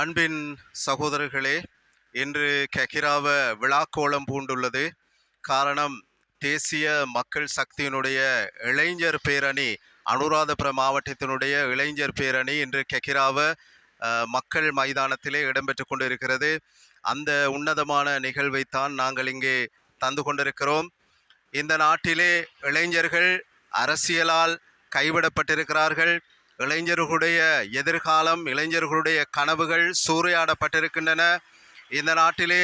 அன்பின் சகோதரர்களே இன்று கெகிராவ விழாக்கோலம் பூண்டுள்ளது. காரணம் தேசிய மக்கள் சக்தியினுடைய இளைஞர் பேரணி அனுராதபுரம் மாவட்டத்தினுடைய இளைஞர் பேரணி இன்று கெகிராவ மக்கள் மைதானத்திலே இடம்பெற்று கொண்டிருக்கிறது. அந்த உன்னதமான நிகழ்வைத்தான் நாங்கள் இங்கே தந்து கொண்டிருக்கிறோம். இந்த நாட்டிலே இளைஞர்கள் அரசியலால் கைவிடப்பட்டிருக்கிறார்கள். இளைஞர்களுடைய எதிர்காலம் இளைஞர்களுடைய கனவுகள் சூறையாடப்பட்டிருக்கின்றன. இந்த நாட்டிலே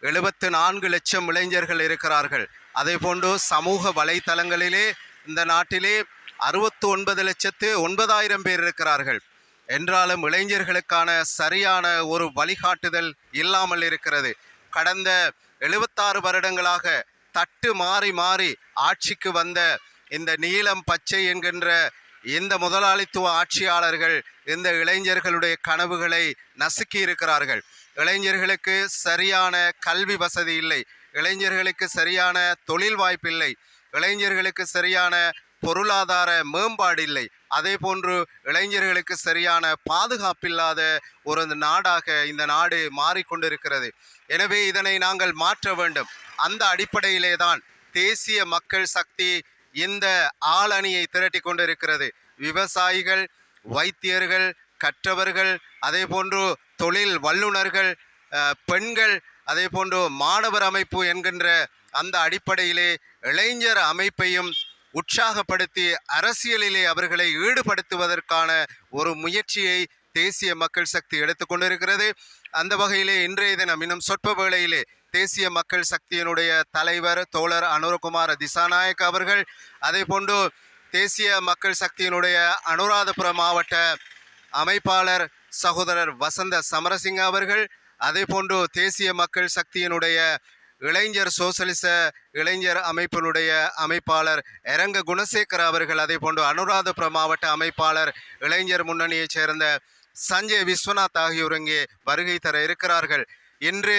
எழுபத்து நான்கு லட்சம் இளைஞர்கள் இருக்கிறார்கள். அதே போன்று சமூக வலைத்தளங்களிலே இந்த நாட்டிலே அறுபத்து ஒன்பது லட்சத்து ஒன்பதாயிரம் பேர் இருக்கிறார்கள். என்றாலும் இளைஞர்களுக்கான சரியான ஒரு வழிகாட்டுதல் இல்லாமல் இருக்கிறது. கடந்த எழுபத்தாறு வருடங்களாக தட்டு மாறி மாறி ஆட்சிக்கு வந்த இந்த நீலம் பச்சை என்கின்ற இந்த முதலாளித்துவ ஆட்சியாளர்கள் இந்த இளைஞர்களுடைய கனவுகளை நசுக்கி இருக்கிறார்கள் இளைஞர்களுக்கு சரியான கல்வி வசதி இல்லை. இளைஞர்களுக்கு சரியான தொழில் வாய்ப்பு இல்லை. இளைஞர்களுக்கு சரியான பொருளாதார மேம்பாடு இல்லை. அதே போன்று இளைஞர்களுக்கு சரியான பாதுகாப்பில்லாத ஒரு நாடாக இந்த நாடு மாறிக்கொண்டிருக்கிறது. எனவே இதனை நாங்கள் மாற்ற வேண்டும். அந்த அடிப்படையிலே தான் தேசிய மக்கள் சக்தி இந்த ஆளணியை திரட்டி கொண்டிருக்கிறது. விவசாயிகள் வைத்தியர்கள் கற்றவர்கள் அதே போன்று தொழில் வல்லுநர்கள் பெண்கள் அதே போன்று மாணவர் அமைப்பு என்கின்ற அந்த அடிப்படையிலே இளைஞர் அமைப்பையும் உற்சாகப்படுத்தி அரசியலிலே அவர்களை ஈடுபடுத்துவதற்கான ஒரு முயற்சியை தேசிய மக்கள் சக்தி எடுத்துக்கொண்டிருக்கிறது அந்த வகையிலே இன்றைய தினம் இன்னும் சொற்ப வேளையிலே தேசிய மக்கள் சக்தியினுடைய தலைவர் தோழர் அனுரகுமார் திசாநாயக் அவர்கள் அதே போன்று தேசிய மக்கள் சக்தியினுடைய அனுராதபுரம் மாவட்ட அமைப்பாளர் சகோதரர் வசந்த சமரசிங்க அவர்கள் அதே போன்று தேசிய மக்கள் சக்தியினுடைய இளைஞர் சோசலிச இளைஞர் அமைப்பினுடைய அமைப்பாளர் இரங்க குணசேகர் அவர்கள் அதே போன்று அனுராதபுரம் மாவட்ட அமைப்பாளர் இளைஞர் முன்னணியைச் சேர்ந்த சஞ்சய் விஸ்வநாத் ஆகியோர் இங்கே வருகை தர இருக்கிறார்கள். இன்று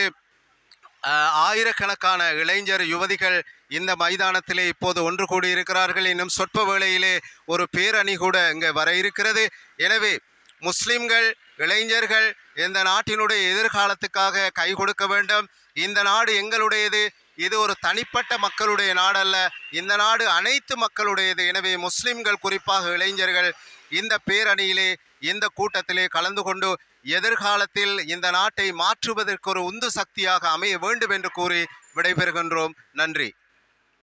ஆயிரக்கணக்கான இளைஞர் யுவதிகள் இந்த மைதானத்திலே இப்போது ஒன்று கூடி இருக்கிறார்கள் இன்னும் சொற்ப வேளையிலே ஒரு பேரணி கூட இங்கே வர இருக்கிறது. எனவே முஸ்லிம்கள் இளைஞர்கள் இந்த நாட்டினுடைய எதிர்காலத்துக்காக கை கொடுக்க வேண்டும். இந்த நாடு எங்களுடையது. இது ஒரு தனிப்பட்ட மக்களுடைய நாடல்ல. இந்த நாடு அனைத்து மக்களுடையது. எனவே முஸ்லிம்கள் குறிப்பாக இளைஞர்கள் இந்த பேரணியிலே இந்த கூட்டத்திலே கலந்து கொண்டு எதிர்காலத்தில் இந்த நாட்டை மாற்றுவதற்கு ஒரு உந்து சக்தியாக அமைய வேண்டும் என்று கூறி விடைபெறுகின்றோம். நன்றி.